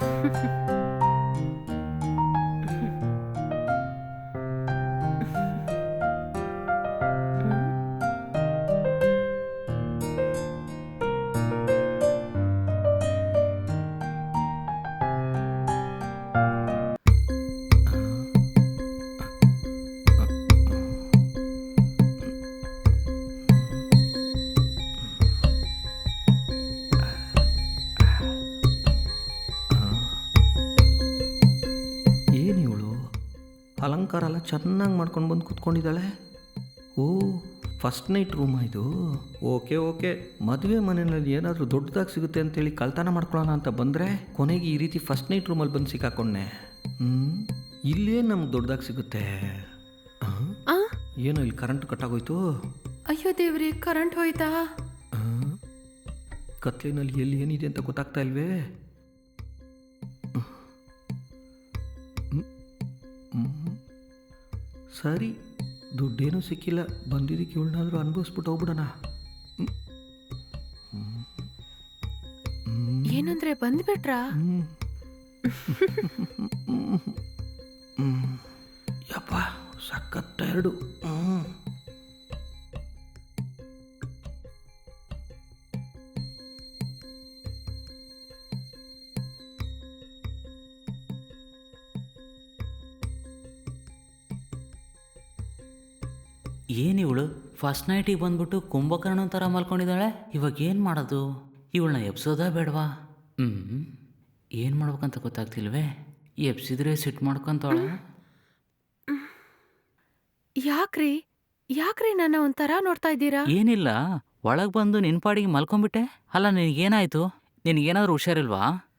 哼 哼 ಅಲಂಕಾರ ಎಲ್ಲ ಚೆನ್ನಾಗಿ ಮಾಡ್ಕೊಂಡು ಬಂದು ಕೂತ್ಕೊಂಡಿದ್ದಾಳೆ. ಓ ಫಸ್ಟ್ ನೈಟ್ ರೂಮ್ ಇದು? Okay okay. ಮದುವೆ ಮನೆಯಲ್ಲಿ ಏನಾದರೂ ದೊಡ್ಡದಾಗಿ ಸಿಗುತ್ತೆ ಅಂತೇಳಿ ಕಳ್ತನ ಮಾಡ್ಕೊಳ್ಳೋಣ ಅಂತ ಬಂದರೆ ಕೊನೆಗೆ ಈ ರೀತಿ ಫಸ್ಟ್ ನೈಟ್ ರೂಮಲ್ಲಿ ಬಂದು ಸಿಕ್ಕಾಕೊಂಡೆ ಹ್ಞೂ ಇಲ್ಲೇ ನಮ್ಗೆ ದೊಡ್ಡದಾಗಿ ಸಿಗುತ್ತೆ? ಏನೋ ಇಲ್ಲಿ ಕರೆಂಟ್ ಕಟ್ಟಾಗೋಯ್ತು? ಅಯ್ಯೋ ದೇವ್ರಿ ಕರೆಂಟ್ ಹೋಯ್ತಾ? ಕತ್ಲಿನಲ್ಲಿ ಎಲ್ಲಿ ಏನಿದೆ ಅಂತ ಗೊತ್ತಾಗ್ತಾ ಇಲ್ವೇ? ಸರಿ ದುಡ್ಡೇನೂ ಸಿಕ್ಕಿಲ್ಲ. ಬಂದಿದ್ದಕ್ಕೆ ಇವಳನ್ನಾದರೂ ಅನುಭವಿಸ್ಬಿಟ್ಟು ಹೋಗ್ಬಿಡೋಣ. ಏನಂದ್ರೆ ಬಂದ್ಬಿಟ್ರಾ. ಯಪ್ಪ ಸಖತ್ ಟೈರ್ಡು. ಏನಿವಳು ಫಸ್ಟ್ ನೈಟಿಗೆ ಬಂದ್ಬಿಟ್ಟು ಕುಂಭಕರ್ಣ ಥರ ಮಲ್ಕೊಂಡಿದ್ದಾಳೆ? ಇವಾಗ ಏನು ಮಾಡೋದು? ಇವಳನ್ನ ಎಬ್ಸೋದಾ ಬೇಡವಾ? ಹ್ಞೂ ಏನು ಮಾಡ್ಬೇಕಂತ ಗೊತ್ತಾಗ್ತಿಲ್ವೇ? ಎಬ್ಸಿದ್ರೆ ಸಿಟ್ಟು ಮಾಡ್ಕೊತಾಳೆ. ಯಾಕ್ರಿ? ಯಾಕ್ರಿ ನನ್ನ ಒಂಥರ ನೋಡ್ತಾ ಇದ್ದೀರಾ? ಏನಿಲ್ಲ. ಒಳಗೆ ಬಂದು ನಿನ್ನ ಪಾಡಿಗೆ ಮಲ್ಕೊಂಬಿಟ್ಟೆ? ಅಲ್ಲ ನಿನಗೇನಾಯ್ತು? ನಿನಗೇನಾದ್ರೂ ಹುಷಾರಿಲ್ವಾ?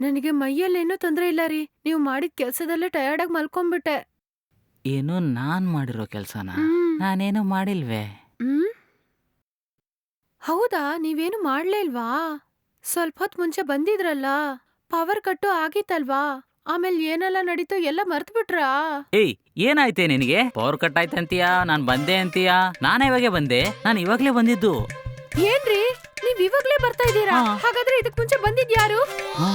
ನನಗೆ ಮೈಯಲ್ಲೇನೂ ತೊಂದರೆ ಇಲ್ಲ ರೀ. ನೀವು ಮಾಡಿದ ಕೆಲಸದಲ್ಲೇ ಟಯರ್ಡಾಗಿ ಆಗಿ ಮಲ್ಕೊಂಡ್ಬಿಟ್ಟೆ ಏನೋ ನಾನು ಮಾಡಿರೋ ಕೆಲಸನ. ನಾನೇನೋ ಮಾಡಿಲ್ವೇ? ಹ್ಮ್? ಹೌದಾ? ನೀವೇನು ಮಾಡ್ಲಿಲ್ವಾ? ಸ್ವಲ್ಪ ಹೊತ್ತು ಮುಂಚೆ ಬಂದಿದ್ರಲ್ಲ ಪವರ್ ಕಟ್ಟು ಆಗಿತ್ತಲ್ವಾ? ಆಮೇಲೆ ಏನೆಲ್ಲ ನಡೀತೋ ಎಲ್ಲ ಮರ್ತ್ ಬಿಟ್ರಾ ಏಯ್ ಏನಾಯ್ತೆ ನಿನಗೆ? ಪವರ್ ಕಟ್ ಆಯ್ತು ಅಂತೀಯಾ ನಾನು ಬಂದೆ ಅಂತೀಯಾ? ನಾನು ಇವಾಗೆ ಬಂದೆ? ನಾನು ಇವಾಗ್ಲೇ ಬಂದಿದ್ದು. ಏನ್ರಿ? ನೀವ್ ಇವಾಗ್ಲೇ ಬರ್ತಾ ಇದ್ದೀರಾ? ಹಾ. ಹಾಗಾದ್ರೆ ಇದಕ್ ಮುಂಚೆ ಬಂದಿದ್ಯಾರು ಹಾ?